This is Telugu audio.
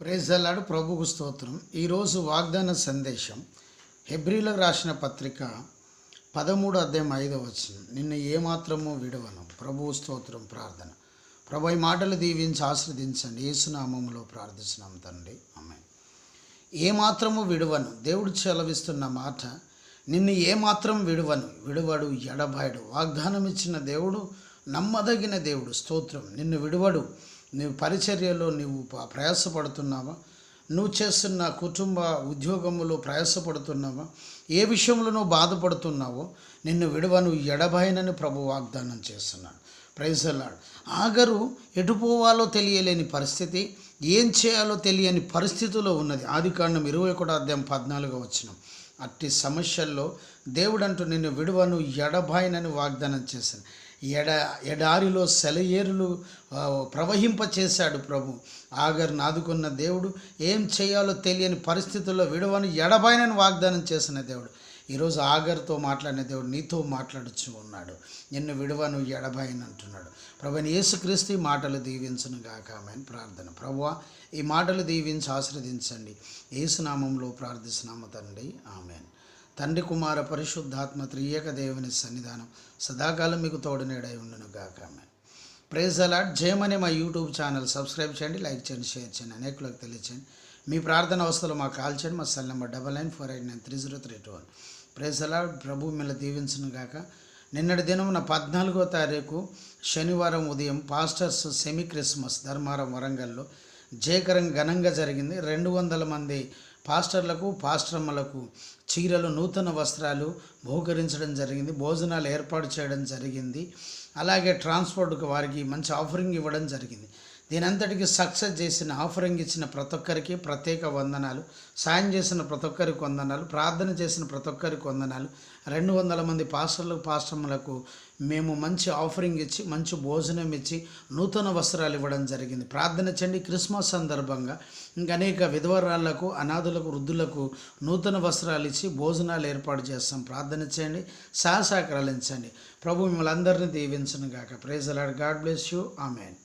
ప్రేజల్లాడు ప్రభుకు స్తోత్రం. ఈరోజు వాగ్దాన సందేశం హెబ్రిలకు రాసిన పత్రిక పదమూడు అధ్యాయం ఐదో వచ్చిన నిన్ను ఏమాత్రము విడవను. ప్రభువు స్తోత్రం ప్రార్థన. ప్రభు ఈ మాటలు దీవించి ఆశ్రదించండి. యేసునామములో ప్రార్థిస్తున్నాం తండ్రి. అమ్మాయి ఏమాత్రము విడువను. దేవుడు చెలవిస్తున్న మాట నిన్ను ఏమాత్రం విడువను. విడువడు ఎడబాయడు. వాగ్దానం ఇచ్చిన దేవుడు నమ్మదగిన దేవుడు. స్తోత్రం. నిన్ను విడువడు. నువ్వు పరిచర్యలో నువ్వు ప్రయాసపడుతున్నావా? నువ్వు చేస్తున్న కుటుంబ ఉద్యోగంలో ప్రయాసపడుతున్నావా? ఏ విషయంలో నువ్వు బాధపడుతున్నావో నిన్ను విడవను ఎడబాయనని ప్రభు వాగ్దానం చేస్తున్నాడు. ప్రైజల్లాడు ఆగరు ఎటు పోవాలో తెలియలేని పరిస్థితి ఏం చేయాలో తెలియని పరిస్థితిలో ఉన్నది. ఆది కాండం ఇరవై ఒకటో అధ్యాయం పద్నాలుగో వచ్చిన అట్టి సమస్యల్లో దేవుడంటూ నిన్ను విడువను ఎడబాయనని వాగ్దానం చేశాను ఎడ ఎడారిలో సెలయేరులు ప్రవహింపచేశాడు ప్రభు. ఆగర్ని ఆదుకున్న దేవుడు ఏం చేయాలో తెలియని పరిస్థితుల్లో విడవను ఎడబాయనని వాగ్దానం చేసిన దేవుడు. ఈరోజు ఆగర్తో మాట్లాడిన దేవుడు నీతో మాట్లాడుచు ఉన్నాడు. నిన్ను విడవను ఎడబాయని అంటున్నాడు. ప్రభుని యేసుక్రీస్తు ఈ మాటలు దీవించను గాక. ఆమె ప్రార్థన. ప్రభు ఈ మాటలు దీవించి ఆశ్రదించండి ఏసునామంలో ప్రార్థిస్తున్నాము తండ్రి. ఆమెన్. తండ్రి కుమార పరిశుద్ధాత్మ త్రియేక దేవుని సన్నిధానం సదాకాలం మీకు తోడునేడై ఉండును గాక ప్రేజ్ అలాట్ జయమనే మా యూట్యూబ్ ఛానల్ సబ్స్క్రైబ్ చేయండి లైక్ చేయండి షేర్ చేయండి అనేకులకు తెలియచేయండి. మీ ప్రార్థన అవస్థలు మాకు కాల్ చేయండి మా cell number double nine four eight nine three zero three two one. Praise a lot ప్రభు మిమ్మల్ని దీవించను గాక నిన్నటి దినమున పద్నాలుగో తారీఖు శనివారం ఉదయం పాస్టర్స్ సెమీ క్రిస్మస్ ధర్మారం వరంగల్లో జయకరం ఘనంగా జరిగింది. రెండు వందల మంది పాస్టర్లకు పాస్టర్మలకు చీరలు నూతన వస్త్రాలు బహుకరించడం జరిగింది. భోజనాలు ఏర్పాటు చేయడం జరిగింది. అలాగే ట్రాన్స్పోర్ట్కి వారికి మంచి ఆఫరింగ్ ఇవ్వడం జరిగింది. దీని అంతటికి సక్సెస్ చేసిన ఆఫరింగ్ ఇచ్చిన ప్రతి ఒక్కరికి ప్రత్యేక వందనాలు. సాయం చేసిన ప్రతి ఒక్కరికి వందనాలు. ప్రార్థన చేసిన ప్రతి ఒక్కరికి వందనాలు. రెండు వందల మంది పాస్టర్లకు పాస్టర్లకు మేము మంచి ఆఫరింగ్ ఇచ్చి మంచి భోజనం ఇచ్చి నూతన వస్త్రాలు ఇవ్వడం జరిగింది. ప్రార్థన చేయండి. క్రిస్మస్ సందర్భంగా ఇంకా అనేక విధవరాళ్ళకు అనాథులకు వృద్ధులకు నూతన వస్త్రాలు ఇచ్చి భోజనాలు ఏర్పాటు చేస్తాం. ప్రార్థన చేయండి. సహసహకరాలించండి ప్రభు మిమ్మల్ని అందరినీ దీవించను గాక ప్రేజ్ అలాడ్ గాడ్ బ్లెస్ యూ ఆమెన్